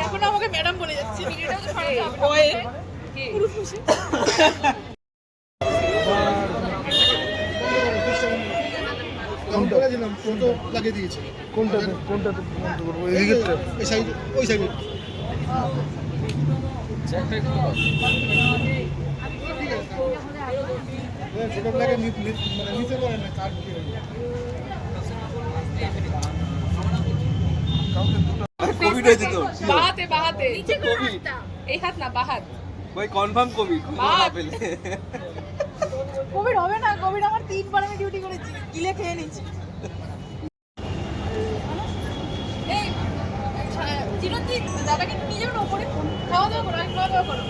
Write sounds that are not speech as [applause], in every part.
এখন আমাকে ম্যাডাম বলে যাচ্ছে লাগিয়ে দিয়েছে। কোনটা কোনটা এই সাইডে ওই সাইডে ছোটবেলাকে নিতে পারে না কার্ড কোভিড হয়েছে তো বাহাতে বাহাতে এই হাত না বাহাত। ভাই কনফার্ম কোভিড বাহ। পেলে কোভিড হবে না কোভিড আমার তিনবার আমি ডিউটি করেছি। গিলে খেয়ে নিচ্ছি এই ছা- চিরঞ্জিত দাদাকে ওপরে খাওয়া দাওয়া করো খাওয়া দাওয়া করো।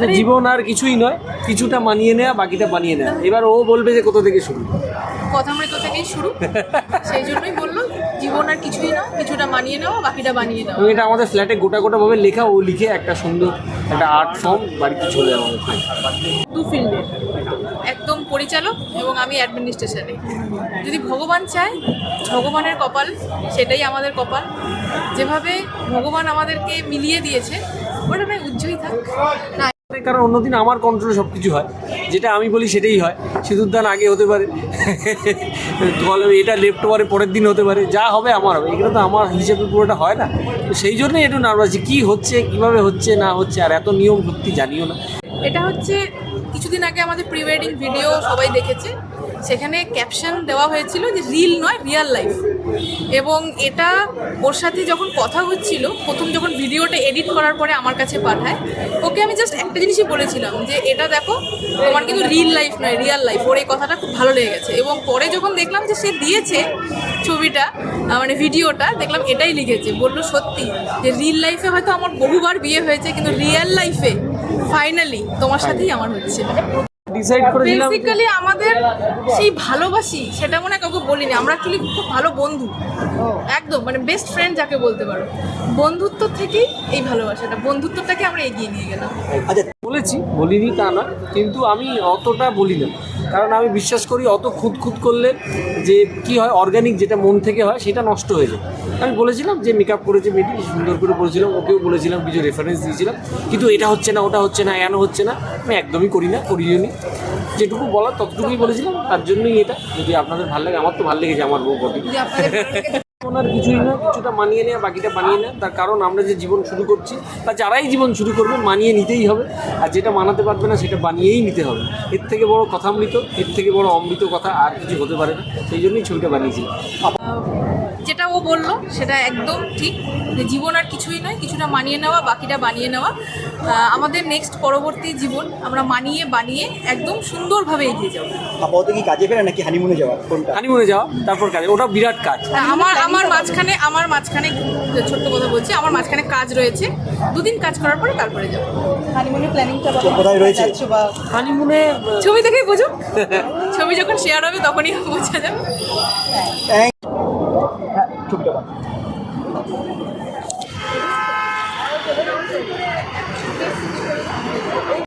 যে জীবন আর কিছুই নয় কিছুটা মানিয়ে নেওয়া বাকিটা বানিয়ে নেওয়া এবার ও বলবে যে কোথা থেকে শুরু। কথামৃত থেকেই শুরু। সেই জন্যই বলল জীবন আর কিছুই না কিছুটা মানিয়ে নেওয়া বাকিটা বানিয়ে নেওয়া। এটা আমাদের ফ্ল্যাটে গোটা গোটা ভাবে লেখা ও লিখে একটা সুন্দর একটা আর্ট ফর্ম বাড়িতে চলে যাওয়া দু ফিল্ডে একদম পরিচালক এবং আমি অ্যাডমিনিস্ট্রেশনে যদি ভগবান চায় ভগবানের কপাল সেটাই আমাদের কপাল। যেভাবে ভগবান আমাদেরকে মিলিয়ে দিয়েছে ওটা নয় উজ্জ্বলই থাক। কারণ অন্যদিন আমার কন্ট্রোলে সব কিছু হয়। যেটা আমি বলি সেটাই হয়। সিঁদুরদান আগে হতে পারে। বলে এটা লেফট ওভারে পরের দিন হতে পারে। যা হবে আমার হবে। এগুলো তো আমার হিসেবে পুরোটা হয় না। তো সেই জন্যই একটু নার্ভাস কী হচ্ছে, কীভাবে হচ্ছে, না হচ্ছে, আর এত নিয়ম সত্যি জানিও না। এটা হচ্ছে কিছুদিন আগে আমাদের প্রি ওয়েডিং ভিডিও সবাই দেখেছে। সেখানে ক্যাপশন দেওয়া হয়েছিল যে রিল নয়, রিয়াল লাইফ। এবং এটা ওর সাথে যখন কথা হচ্ছিল, প্রথম যখন ভিডিওটা এডিট করার পরে আমার কাছে পাঠায়, ওকে আমি জাস্ট একটা জিনিসই বলেছিলাম যে, এটা দেখো, তোমার কিন্তু রিল লাইফ নয়, রিয়াল লাইফ। ওর এই কথাটা খুব ভালো লেগে গেছে। এবং পরে যখন দেখলাম যে সে দিয়েছে ছবিটা মানে ভিডিওটা, দেখলাম এটাই লিখেছে। বলল, সত্যি, যে রিল লাইফে হয়তো আমার বহুবার বিয়ে হয়েছে, কিন্তু রিয়েল লাইফে ফাইনালি তোমার সাথেই আমার হচ্ছে। ডিসাইড করেছিলাম বেসিক্যালি আমাদের সেই ভালোবাসি সেটা মনে হয় কাউকে বলিনি। আমরা অ্যাকচুয়ালি খুব ভালো বন্ধু। একদম মানে বেস্ট ফ্রেন্ড যাকে বলতে পারো। বন্ধুত্ব থেকেই এই ভালোবাসাটা বন্ধুত্বটাকে আমরা এগিয়ে নিয়ে গেলাম। আচ্ছা বলেছি বলিনি তা না কিন্তু আমি অতটা বলি না কারণ আমি বিশ্বাস করি অত খুদ খুদ করলে যে কি হয় অর্গ্যানিক যেটা মন থেকে হয় সেটা নষ্ট হয়ে যায়। আমি বলেছিলাম যে মেকআপ করেছে মেয়েটি সুন্দর করে বলেছিলাম, ওকেও বলেছিলাম, কিছু রেফারেন্স দিয়েছিলাম। কিন্তু এটা হচ্ছে না, ওটা হচ্ছে না, এন হচ্ছে না, আমি একদমই করি না, করিও নি। যেটুকু বলার ততটুকুই বলেছিলাম, তার জন্যই এটা। যদি আপনাদের ভালো লাগে, আমার তো ভালো লেগেছে, আমার বউ বডি ওনার কিছুই না কিছুটা মানিয়ে নেওয়া বাকিটা বানিয়ে নেওয়া তার কারণ আমরা যে জীবন শুরু করছি বা যারাই জীবন শুরু করবে মানিয়ে নিতেই হবে। আর যেটা মানাতে পারবে না সেটা বানিয়েই নিতে হবে। এর থেকে বড় কথামৃত এর থেকে বড় অমৃত কথা আর কিছু হতে পারে না। সেই জন্যই ছবিটা বানিয়েছি। যেটা ও বলল সেটা একদম ঠিক যে জীবন আর কিছুই নয় কিছুটা মানিয়ে নেওয়া বাকিটা বানিয়ে নেওয়া। আমাদের নেক্সট পরবর্তী জীবন আমরা মানিয়ে বানিয়ে একদম সুন্দরভাবে এগিয়ে যাব। আপাতত কি কাজে ফেরা নাকি হানিমুনে যাওয়া? কোনটা? হানিমুনে যাওয়া তারপর কাজ ওটা বিরাট কাজ। আমার আমার মাঝখানে আমার মাঝখানে ছোট্ট কথা বলছি আমার মাঝখানে কাজ রয়েছে দুদিন কাজ করার পরে তারপরে যাব হানিমুনের প্ল্যানিংটা কোথায় রয়েছে? হানিমুনে ছবি দেখেই বুঝো [laughs] ছবি যখন শেয়ার হবে তখনই বোঝা যাবে হ্যাঁ।